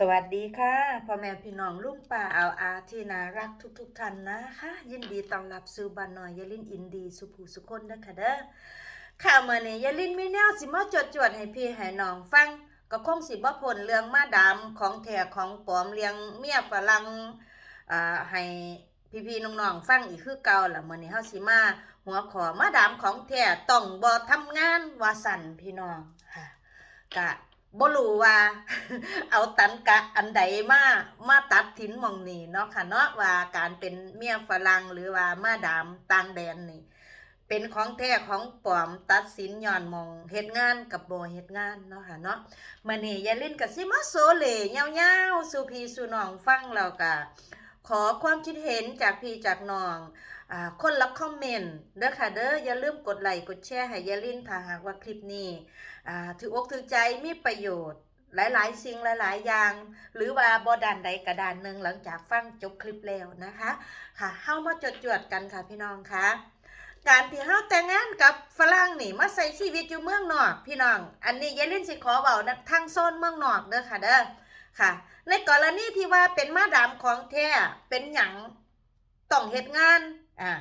สวัสดีค่ะพ่อแม่พี่น้องลุงป่าเอาอาที่น่ารักทุกๆท่านนะคะ ยินดีต้อนรับสู่บ้านน้อยยาลินอินดีสุภูสุคนนะคะเด้อข่าวมื่อนี้ยาลินมีแนวสิมาจดจวดให้พี่ให้น้องฟัง ก็คงสิบ่พ้นเรื่องมาดามของแท้ของปลอมเลี้ยงเมียฝรั่งอ่าให้พี่ๆน้องๆฟังอีกคือเก่าล่ะมื้อนี้เฮาสิมาหัวขอมาดามของแท้ต้องบ่ทำงานว่าสั่นพี่น้องค่ะกะ บ่รู้ว่า เอาตันกะอันใดมามาตัดถินมองนี่เนาะค่ะเนาะว่าการเป็นเมียฝรั่งหรือว่ามาดามต่างแดนนี่ เป็นของแท้ของปลอมตัดสินย้อนมองเฮ็ดงานกับโบเฮ็ดงานเนาะค่ะเนาะมื้อนี้ยายลินก็สิมาโซเลยาวๆสู่พี่สู่น้องฟังแล้วก็ขอความคิดเห็นจากพี่จากน้อง คนละคอมเมนต์เด้อค่ะเด้ออย่าลืมกดไลค์กดแชร์ให้ยาลินถ้าหากว่าคลิปนี้ถืออกถือใจมีประโยชน์หลายๆสิ่งหลาย ๆ อย่าง หรือว่าบอดานใดกระดานหนึ่งหลังจากฟังจบคลิปแล้วนะคะ ค่ะเฮามาจดจวดกันค่ะพี่น้องคะการที่เฮาแต่งงานกับฝรั่งนี่มาใส่ชีวิตอยู่เมืองนอก พี่น้อง อันนี้ยายลินสิขอเว้านะทางโซนเมืองนอกเด้อค่ะเด้อค่ะ ในกรณีที่ว่าเป็นมาดามของแท้เป็นหยังต้องเฮ็ดงาน อ่า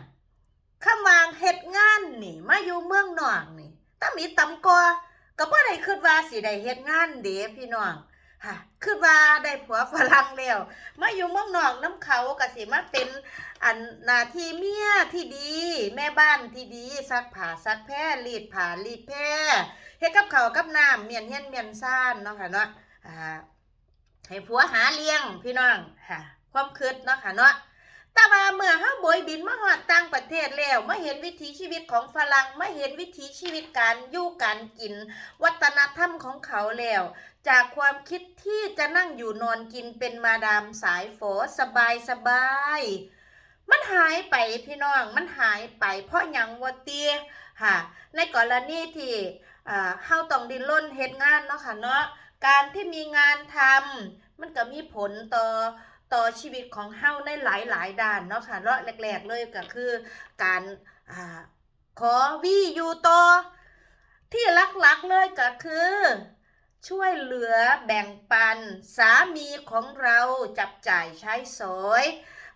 คำวางเฮ็ดงานนี่มาอยู่เมืองนอกนี่ถ้ามีตำกอก็บ่ได้คิดว่าสิได้เฮ็ดงานเด้พี่น้องค่ะคิดว่าได้ผัวฝรั่งแล้วมาอยู่เมืองนอกน้ำเขาก็สิมาเป็นอันหน้าที่เมียที่ดี แม่บ้านที่ดีซักผ้าซักแพรรีดผ้ารีดแพรเฮ็ดกับเขากับน้ำเมียนเฮียนเมียนซ่านเนาะค่ะเนาะอ่าให้ผัวหาเลี้ยงพี่น้องค่ะความคิดเนาะค่ะเนาะ แต่ว่าเมื่อเฮาโบยบินมาฮอดต่างประเทศแล้วมาเห็นวิถีชีวิตของฝรั่งมาเห็นวิถีชีวิตการอยู่การกิน วัฒนธรรมของเขาแล้ว จากความคิดที่จะนั่งอยู่นอนกินเป็นมาดามสายโฟสบายสบายมันหายไปพี่น้องมันหายไป เพราะยังว่าเตียค่ะ ในกรณีที่อ่าเฮาต้องดิ้นรนเฮ็ดงานเนาะค่ะเนาะการที่มีงานทำมันก็มีผลต่อ ต่อชีวิตของเฮาในหลายหลายๆด้านเนาะค่ะเนาะแรกๆเลยก็คือการอ่าขอวีอยู่ต่อที่หลักๆเลยก็คือ ช่วยเหลือแบ่งปัน สามีของเราจับจ่ายใช้สอย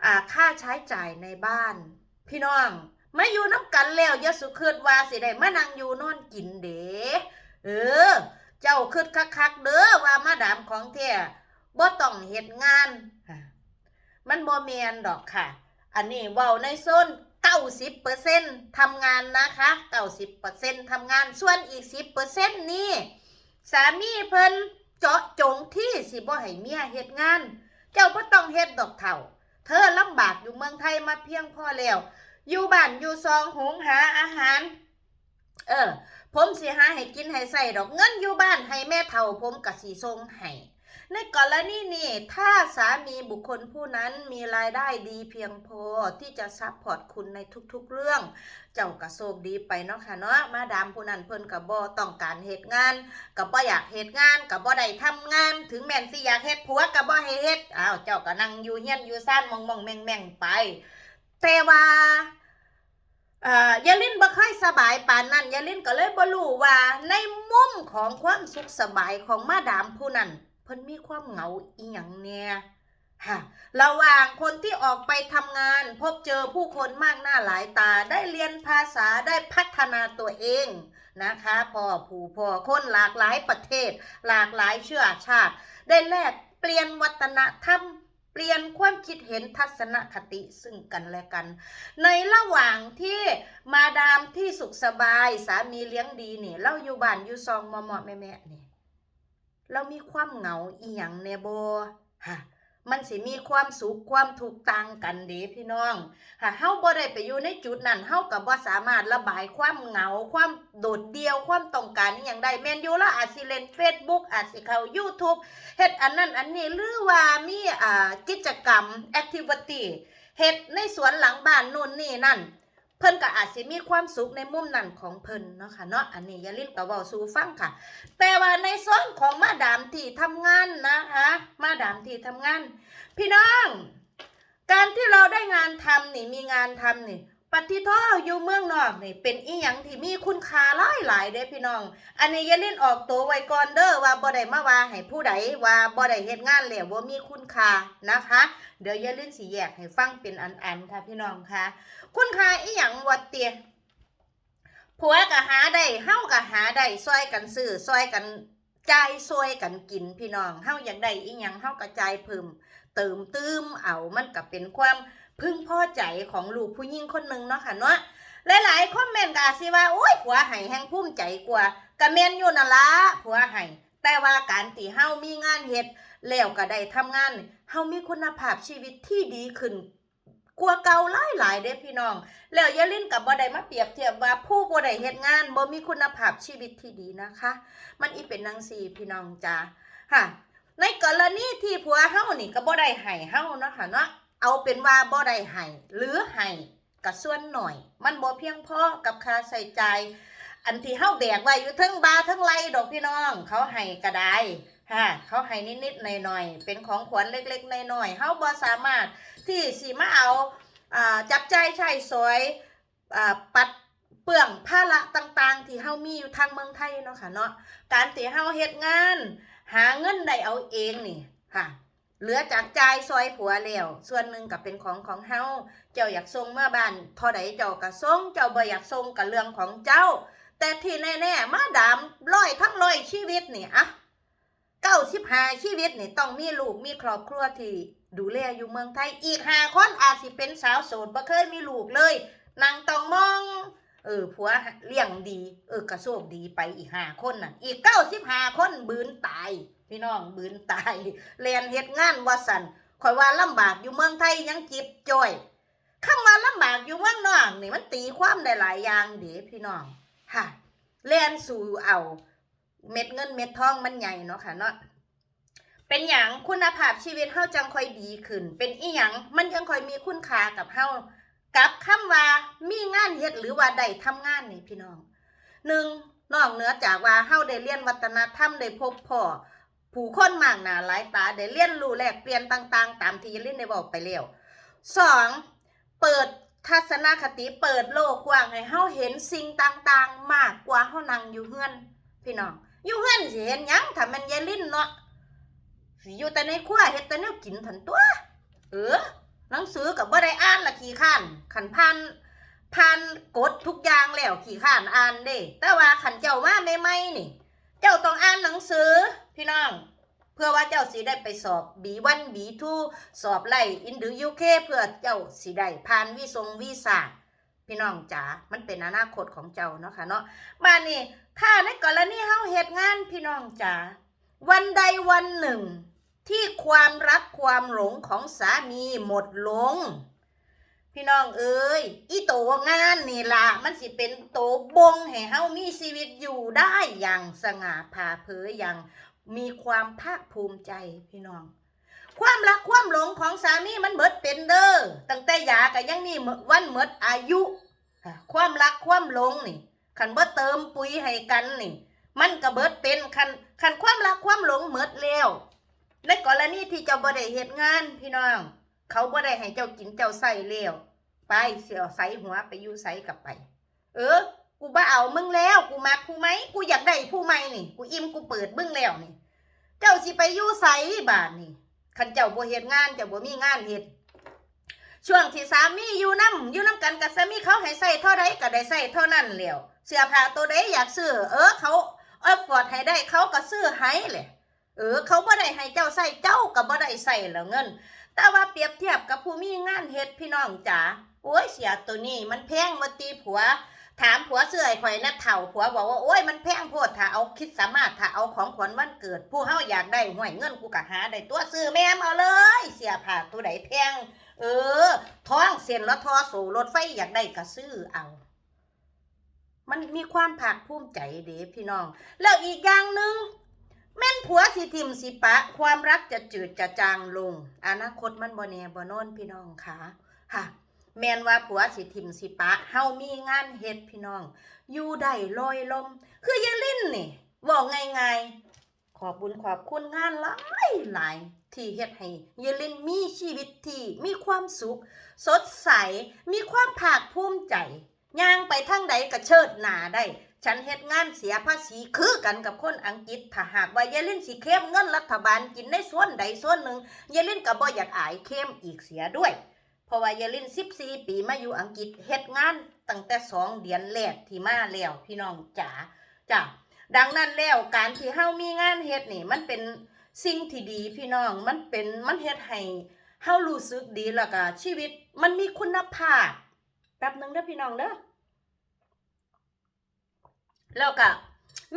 อค่าใช้จ่ายในบ้าน พี่น้องมาอยู่น้ำกันแล้วยสุคิดว่าสิได้มานั่งอยู่นอนกินเด้เออ เจ้าคิดคักๆเด้อว่ามาดามของแท้ บ่ต้องเฮ็ดงานอะมันบ่แมนดอกค่ะ อันนี้เว้าในโซน90%ทำงานนะคะ90%ทำงานส่วนอีก10%นี่สามีเพิ่นเจาะจงที่สิบ่ให้เมียเฮ็ดงาน เจ้าบ่ต้องเฮ็ดดอกเถ่า เธอลำบากอยู่เมืองไทยมาเพียงพอแล้ว อยู่บ้านอยู่ซองหุงหาอาหาร เออ ผมสิหาให้กินให้ใส่ดอกเงินอยู่บ้านให้แม่เฒ่าผมก็สิส่งให้ ในกรณีนี้ถ้าสามีบุคคลผู้นั้นมีรายได้ดีเพียงพอที่จะซัพพอร์ตคุณในทุกๆเรื่อง เจ้าก็โชคดีไปเนาะค่ะเนาะมาดามผู้นั้นเพิ่นก็บ่ต้องการเหตุงานก็บ่อยากเหตุงานก็บ่ได้ทำงาน ถึงแม่นสิอยากเฮ็ดผัวก็บ่ให้เฮ็ดอ้าวเจ้าก็นั่งอยู่เฮียนอยู่ซ่านมองๆแม่งๆไป แต่ว่าเอ่อยาลินบ่ค่อยสบายปานนั้นยาลินก็เลยบ่รู้ว่าในมุมของความสุขสบายของมาดามผู้นั้น พิ่นมีความเหงาอีหยังเนี่ยค่ะระหว่างคนที่ออกไปทำงาน พบเจอผู้คนมากหน้าหลายตาได้เรียนภาษาได้พัฒนาตัวเองนะคะพ่อผู้พ่อคนหลากหลายประเทศ หลากหลายเชื้อชาติ ได้แลกเปลี่ยนวัฒนธรรมเปลี่ยนความคิดเห็นทัศนคติซึ่งกันและกัน ในระหว่างที่มาดามที่สุขสบายสามีเลี้ยงดีนี่เราอยู่บ้านอยู่ซองมอมอแม่แม่ๆนี่ เรามีความเหงาอีหยังแนบ่ฮะมันสิมีความสุขความทุกต่างกันเด้พี่น้องฮะเฮาบ่ได้ไปอยู่ในจุดนั้นเฮาก็บ่สามารถระบายความเหงา ความโดดเดี่ยวความต้องการอหย่างใดแม่นอยู่แล้วอาจสิเล่น Facebook อาจสิเข้า YouTube เฮ็ดอันนั้นอันนี้หรือว่ามีอ่ากิจกรรม activity เฮ็ดในสวนหลังบ้านนู่นนี่นั่น เพิ่นก็อาจสิมีความสุขในมุมนั้นของเพิ่นเนาะค่ะเนาะอันนี้อย่าลินก็เว้าสู่ฟังค่ะ แต่ว่าในส่วนของมาดามที่ทำงานนะคะ มาดามที่ทำงาน พี่น้อง การที่เราได้งานทำนี่มีงานทำนี่ ปฏิท่ออยู่เมืองนอกนี่เป็นอีหยังที่มีคุณค่าหลายหลายเด้พี่น้อง อันนี้อย่าเล่นออกตัวไว้ก่อนเด้อว่าบ่ได้มาว่าให้ผู้ใดว่าบ่ได้เฮ็ดงานแล้วบ่มีคุณค่านะคะ เดี๋ยวอย่าเล่นสิแยกให้ฟังเป็นอันๆค่ะพี่น้องค่ะ คุณค่าอีหยังวัดเตียผัวก็หาได้เฮาก็หาได้ซอยกันซื้อซอยกันจ่ายซอยกันกินพี่น้องเฮาอยากได้อีหยังเฮาก็จ่ายเพิ่มเติมตื้มเอามันก็เป็นความ พึงพ่อใจของลูกผู้หญิงคนหนึ่งเนาะค่ะเนาะหลายๆคอมเมนต์ก็อาจสิว่าโอ้ยผัวให้แห่งภูมิใจกว่าก็แม่นอยู่นั่นละผัวให้แต่ว่าการที่เฮามีงานเฮ็ดแล้วก็ได้ทำงานเฮามีคุณภาพชีวิตที่ดีขึ้นกว่าเก่าหลายๆเด้พี่น้อง แล้วอย่าลิ้นกับบ่ได้มาเปรียบเทียบว่าผู้บ่ได้เฮ็ดงานบ่มีคุณภาพชีวิตที่ดีนะคะ มันอีเป็นจังซี่พี่น้องจ้าค่ะ ในกรณีที่ผัวเฮานี่ก็บ่ได้ให้เฮาเนาะค่ะเนาะ เอาเป็นว่าบ่ได้ให้หรือให้ก็ส่วนหน่อย มันบ่เพียงพอกับค่าใช้จ่ายอันที่เฮาแบกไว้อยู่ทั้งบาทั้งไรดอกพี่น้อง เขาให้ก็ได้ค่ะเขาให้นิดๆหน่อยๆเป็นของขวัญเล็กๆหน้อยๆเฮาบ่สามารถที่สิมาเอาจับใจายใช้สอยปัดเปลืองภาระต่างๆ ที่เฮามีอยู่ทางเมืองไทยเนาะค่ะเนาะการที่เฮาเฮ็ดงาน หาเงินได้เอาเองนี่ค่ะ เหลือจากจ่ายซอยผัวแล้ว ส่วนหนึ่งก็เป็นของของเฮาเจ้าอยากส่งเมื่อบ้านเท่าใดเจ้าก็ส่งเจ้าบ่อยากส่งก็เรื่องของเจ้า แต่ที่แน่ๆมาดามร้อยทั้งร้อยชีวิตนี่อะเก้าสิบห้าชีวิตนี่ต้องมีลูกมีครอบครัวที่ดูแลอยู่เมืองไทยอีกห้าคนอาจสิเป็นสาวโสดบ่เคยมีลูกเลยนางต้องมอง ออผัวเลี้ยงดี เออกระโชคดีไปอีกห้าคนน่ะ อีกเก้าสิบห้าคนบืนตาย พี่น้องบืนตายเรียนเฮ็ดงานว่าสันคอยว่าลำบากอยู่เมืองไทยยังจิบจ้อยคำว่าลำบากอยู่เมืองนอกนี่มันตีความได้หลายอย่างเด้พี่น้องค่ะเรียนสู่เอา เม็ดเงินเม็ดทองมันใหญ่เนาะค่ะเนาะเป็นอย่างคุณภาพชีวิตเฮาจังค่อยดีขึ้น เป็นอีหยังมันยังค่อยมีคุณค่ากับเฮา กับคำว่ามีงานเฮ็ดหรือว่าได้ทำงานนี่พี่น้องหนึ่งนอกเหนือจากว่าเฮาได้เรียนวัฒนธรรมได้พบพ่อผู้คนมากหนาหลายตาได้เรียนรู้แลกเปลี่ยนต่างๆ ตามที่ยายลินได้บอกไปแล้วสองเปิดทัศนคติเปิดโลกกว้างให้เฮาเห็นสิ่งต่างๆ มากกว่าเฮานั่งอยู่เฮือน พี่น้องอยู่เฮือนสิเห็นหยังถ้ามันยายลินเนาะสิอยู่แต่ในครัวเฮ็ดแต่แนวกินทันตัว เออ หนังสือกับบ่ได้อ่านละขี้ข้านขันพันพันกดทุกอย่างแล้วขี้ข้านอ่านเด้ แต่ว่าขันเจ้ามาใหม่นี่ เจ้าต้องอ่านหนังสือพี่น้อง เพื่อว่าเจ้าสิได้ไปสอบ B1 B2 สอบไล่อินดูยูเคเพื่อเจ้าสิได้ผ่านวิทรงวีซ่าพี่น้องจ๋า มันเป็นอนาคตของเจ้าเนาะค่ะเนาะบ้านนี้ถ้าในกรณีเฮาเฮ็ดงานพี่น้องจ๋าวันใดวันหนึ่ง ที่ความรักความหลงของสามีหมดลง พี่น้องเอ้ยอีโตงานนี่ละมันสิเป็นโตบงให้เฮามีชีวิตอยู่ได้อย่างสง่าผ่าเผยอย่างมีความภาคภูมิใจพี่น้อง ความรักความหลงของสามีมันเบิดเป็นเด้อตั้งแต่หยาก็ยังมีวันเมดอายุ ความรักความหลงนี่คันบ่เติมปุ๋ยให้กันนี่ มันก็เบิดเป็นคันคันความรักความหลงเมิดแล้ว ในกรณีที่เจ้าบ่ได้เฮ็ดงาน พี่น้อง เขาบ่ได้ให้เจ้ากินเจ้าใส่แล้วไปเสียวใส่หัวไปอยู่ใส่กลับไป เออ กูบ่เอามึงแล้ว กูมักผู้ไหมกูอยากได้ผู้ใหม่นี่ กูอิ่มกูเปิดมึงแล้วนี่ เจ้าสิไปอยู่ใส่บาดนี่คันเจ้าบ่เฮ็ดงานเจ้าบ่มีงานเฮ็ดช่วงที่สามีอยู่นํอยู่นํกันกับสามีเขาให้ใส่เท่าใดก็ได้ใส่เท่านั้นแล้วเสื้อผ้าตัวใดอยากซื้อเออเขาเออฟอร์ดให้ได้เขาก็ซื้อให้แหละ เออ เขาบ่ได้ให้เจ้าใส่เจ้าก็บ่ได้ใส่แล้วเงิน แต่ว่าเปรียบเทียบกับผู้มีงานเฮ็ดพี่น้องจ๋าโอ้ยเสียตัวนี้มันแพงมาตีผัว ถามผัวเสื้อไอ้ข่อยนะเถ่าผัวบอกว่าโอ้ยมันแพงโพดถ้าเอาคิดสามารถถ้าเอาของขวัญวันเกิด ผู้เฮาอยากได้ห่วยเงินกูก็หาได้ตัวซื้อแม่มเอาเลย เสียผ้าตัวใดแพงเออท้องเส้นละทอโซรถไฟอยากได้ก็ซื้อเอามันมีความภาคภูมิใจเด้พี่น้อง แล้วอีกอย่างหนึ่ง แม่นผัวสิทิมสิปะ ความรักจะจืดจะจางลง อนาคตมันบ่แน่บ่นอนพี่น้องค่ะค่ะ แม่นว่าผัวสิทิมสิปะเฮามีงานเฮ็ดพี่น้อง อยู่ได้ลอยลม คือยาลิ้นนี่บอกง่ายๆขอบบุญขอบคุณงานหลายหลายที่เฮ็ดให้เยลินมีชีวิตที่มีความสุข สดใสมีความภาคภูมิใจย่างไปทางใดก็เชิดหน้าได้ ฉันเฮ็ดงานเสียภาษีคือกันกับคนอังกฤษถ้าหากว่าเยลินสิเข้มเงินรัฐบาลกินในส่วนใดส่วนหนึ่งเยลินก็บ่อยากอายเข้มอีกเสียด้วยเพราะว่าเยลิน14 ปีมาอยู่อังกฤษเฮ็ดงานตั้งแต่2เดือนแรกที่มาแล้วพี่น้องจ๋าจ้ะดังนั้นแล้วการที่เฮามีงานเฮ็ดนี่ มันเป็นสิ่งที่ดีพี่น้องมันเป็นมันเฮ็ดให้เฮารู้สึกดีแล้วก็ชีวิตมันมีคุณภาพแป๊บนึงเด้อพี่น้องเด้อ แล้วก็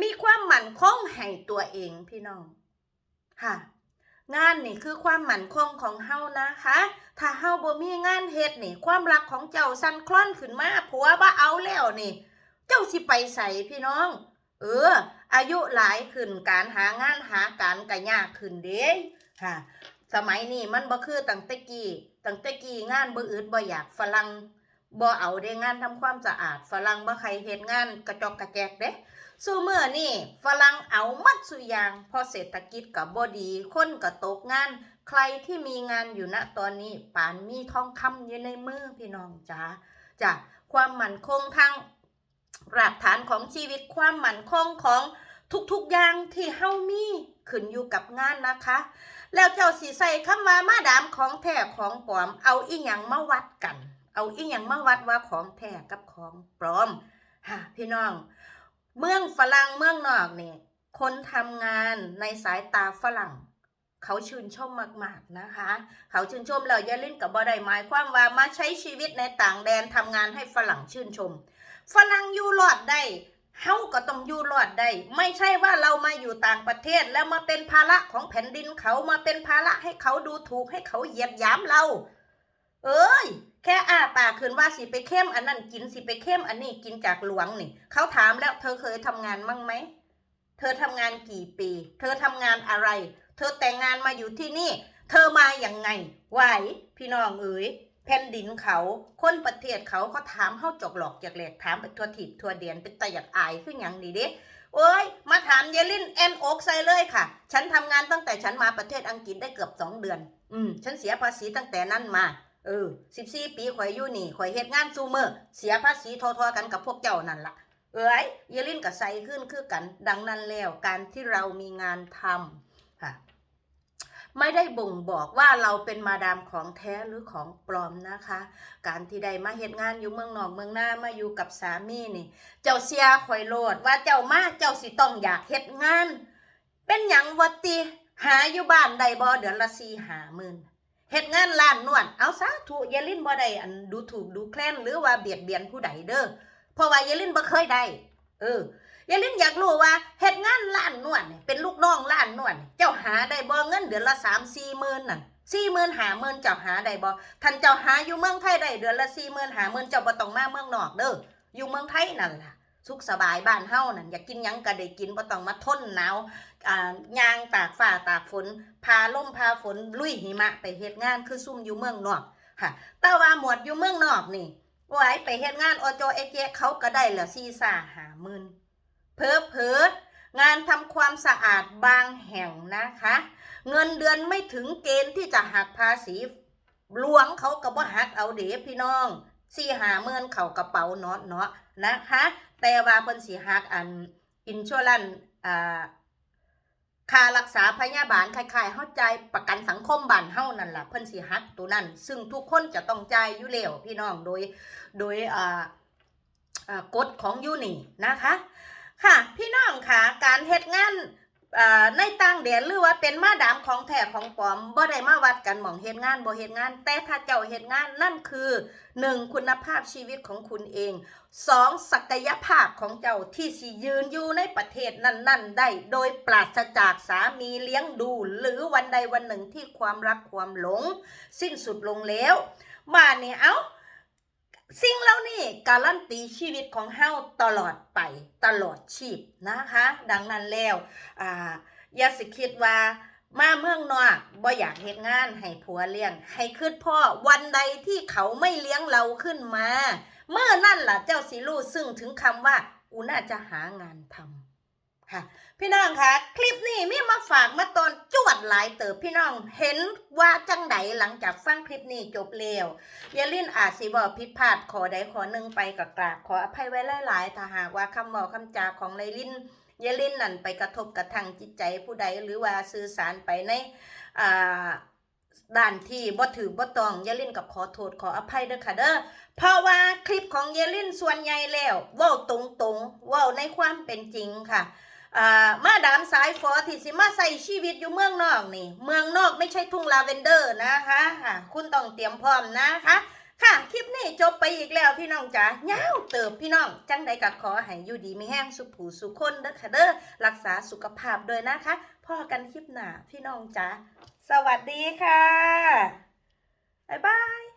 มีความหมั่นคงให้ตัวเองพี่น้องค่ะ งานนี่คือความหมั่นคงของเฮานะคะ ถ้าเฮาบ่มีงานเฮ็ดนี่ ความรักของเจ้าสั่นคลอนขึ้นมาผัวบ่เอาแล้วนี่ เจ้าสิไปใส่พี่น้อง เออ อายุหลายขึ้นการหางานหาการก็ยากขึ้นเด้ค่ะ สมัยนี้มันบ่คือตั้งแต่กี้ตั้งแต่กี้งานบ่อึดบ่อยากฝรั่ง บ่เอาเด้งานทำความสะอาด ฝรั่งบ่ใครเฮ็ดงานกระจอกกระแจกเด้สู้เมื่อนี่ฝรั่งเอามัดสุยางพอเศรษฐกิจกับบดีคนก็ตกงาน ใครที่มีงานอยู่ณตอนนี้ปานมีทองคำอยู่ในมือพี่น้องจ๋าจ้ะความมั่นคงทางรากฐานของชีวิตความมั่นคงของทุกๆอย่างที่เฮามีขึ้นอยู่กับงานนะคะ แล้วเจ้าสิใส่คำว่ามาดามของแท้ของปลอมเอาอีหยังมาวัดกัน เอาอีหยังมาวัดว่าของแท้กับของปลอมฮะพี่น้อง เมืองฝรั่งเมืองนอกนี่คนทำงานในสายตาฝรั่ง เขาชื่นชมมาก ๆนะคะ เขาชื่นชมแล้วอย่าเล่นกับบ่ได้หมายความว่ามาใช้ชีวิตในต่างแดนทำงานให้ฝรั่งชื่นชม ฝรั่งอยู่รอดได้เฮาก็ต้องอยู่รอดได้ ไม่ใช่ว่าเรามาอยู่ต่างประเทศแล้วมาเป็นภาระของแผ่นดินเขามาเป็นภาระให้เขาดูถูกให้เขาเหยียดหยามเรา เอ้ย แค่อ้าปากคืนว่าสิไปเข้มอันนั้นกินสิไปเข้มอันนี้กินจากหลวงนี่เขาถามแล้วเธอเคยทำงานมั่งไหม เธอทำงานกี่ปี เธอทำงานอะไร เธอแต่งงานมาอยู่ที่นี่ เธอมาอย่างไง ไหว พี่น้องเอ๋ยแผ่นดินเขา คนประเทศเขาก็ถามเฮาจกหลอกจากแหลกถามไปทัวทิศทั่วเดียนเป็นตะหยัดอายขึ้นอย่างนี้เด้โอ้ย มาถามเยลินแอนโอกใส่เลยค่ะ ฉันทำงานตั้งแต่ฉันมาประเทศอังกฤษได้เกือบสองเดือน อืม ฉันเสียภาษีตั้งแต่นั้นมา เออสิบสี่ปีข่อยอยู่นี่ข่อยเฮ็ดงานซูเมอร์เสียภาษีทอๆกันกับพวกเจ้านั่นละ่ะ เอ้ยเยลินกับใส่ขึ้นคือกัน ดังนั้นแล้วการที่เรามีงานทำค่ะ ไม่ได้บ่งบอกว่าเราเป็นมาดามของแท้หรือของปลอมนะคะ การที่ได้มาเฮ็ดงานอยู่เมืองนอกเมืองหน้ามาอยู่กับสามีนี่ เจ้าเสียข่อยโลดว่าเจ้ามาเจ้าสิต้องอยากเฮ็ดงาน เป็นหยังวะติหาอยู่บ้านได้บ่เดือนละสี่หาหมื่น เฮ็ดเงานร้านนวดเอาซะถูกยายลินบ่ได้อันดูถูกดูแคลนหรือว่าเบียดเบียนผู้ใดเด้อเพราะว่ายายลินบ่เคยได้เออยายลินอยากรู้ว่าเฮ็ดงานร้านนวดเป็นลูกน้องร้านนวดเจ้าหาได้บ่เงินเดือนละ3 4หมื่นน่ะ4หมื่นหาหมื่นเจ้าหาได้บ่ท่านเจ้าหาอยู่เมืองไทยได้เดือนละ4หมื่นหาหมื่นเจ้าบ่ต้องมาเมืองนอกเด้ออยู่เมืองไทยนั่นล่ะ สุขสบายบ้านเฮานั่นอยากกินยังก็ได้กินบ่ต้องมาทนหนาวอ่ายางตากฟ้าตากฝน พาลมพาฝนลุยหิมะไปเฮ็ดงานคือซุ่มอยู่เมืองนอกค่ะแต่ว่าหมวดอยู่เมืองนอกนี่ไว้ไปเฮ็ดงานอจเอเจเขาก็ได้ละซีซ่าหาหมื่นเพอเพองานทำความสะอาดบางแห่งนะคะ เงินเดือนไม่ถึงเกณฑ์ที่จะหักภาษีหลวงเขาก็บ่หักเอาเด้พี่น้อง สี่หาเมื่นเข่ากระเป๋าเนาะเนาะนะคะ แต่ว่าเพิ่นสิหักอันอินชัวรันอ่าค่ารักษาพยาบาลคล้ายๆเฮาจ่ายประกันสังคมบ้านเฮานั่นล่ะเพิ่นสิหักตัวนั้น ซึ่งทุกคนจะต้องจ่ายอยู่แล้วพี่น้องโดยโดยอ่ากฎของยูนี่นะคะ ค่ะ พี่น้องค่ะการเฮ็ดงาน ในต่างแดนหรือว่าเป็นมาดามของแท้ของปลอมบ่ได้มาวัดกันหม่องเฮ็ดงานบ่เฮ็ดงาน แต่ถ้าเจ้าเฮ็ดงานนั่นคือหนึ่งคุณภาพชีวิตของคุณเองสองศักยภาพของเจ้าที่สิยืนอยู่ในประเทศนั้นๆ ได้ โดยปราศจากสามีเลี้ยงดู หรือวันใดวันหนึ่งที่ความรักความหลง สิ้นสุดลงแล้วมาเนี่ยเอา สิ่งเหล่านี้การันตีชีวิตของเฮาตลอดไปตลอดชีพนะคะ ดังนั้นแล้วอ่าอย่าสิคิดว่ามาเมืองนอกบ่อยากเฮ็ดงานให้ผัวเลี้ยง ให้คืดพ่อวันใดที่เขาไม่เลี้ยงเราขึ้นมา เมื่อนั่นล่ะเจ้าสิรู้ซึ่งถึงคำว่ากูน่าจะหางานทำ ค่ะ พี่น้องคะคลิปนี้มีมาฝากมาตอนจวดหลายเติบพี่น้องเห็นว่าจังไดหลังจากฟังคลิปนี้จบแล้วอย่าลิ้นอาจสิบอกผิดพลาดขอใดขอหนึ่งไปกับกราบขออภัยไว้หลายๆถ้าหากว่าคำบอกคำจาของไลลินอย่าลิ้นนั่นไปกระทบกระทั่งจิตใจผู้ใดหรือว่าสื่อสารไปในอ่าด้านที่บ่ถือบ่ตองอย่าลินกับขอโทษขออภัยเด้อค่ะเด้อเพราะว่าคลิปของเยลินส่วนใหญ่แล้วเว้าตรงๆเว้าในความเป็นจริงค่ะ มาดามสายฟอที่สิมาใส่ชีวิตอยู่เมืองนอกนี่ เมืองนอกไม่ใช่ทุ่งลาเวนเดอร์นะคะค่ะคุณต้องเตรียมพร้อมนะคะค่ะคลิปนี้จบไปอีกแล้วพี่น้องจ๋ายาวเติบพี่น้อง จังใดก็ขอให้อยู่ดีมีแห้งสุขผูสุขคนเด้อค่ะเด้อรักษาสุขภาพด้วยนะคะพ่อกันคลิปหน้าพี่น้องจ๋าสวัสดีค่ะ บ๊ายบาย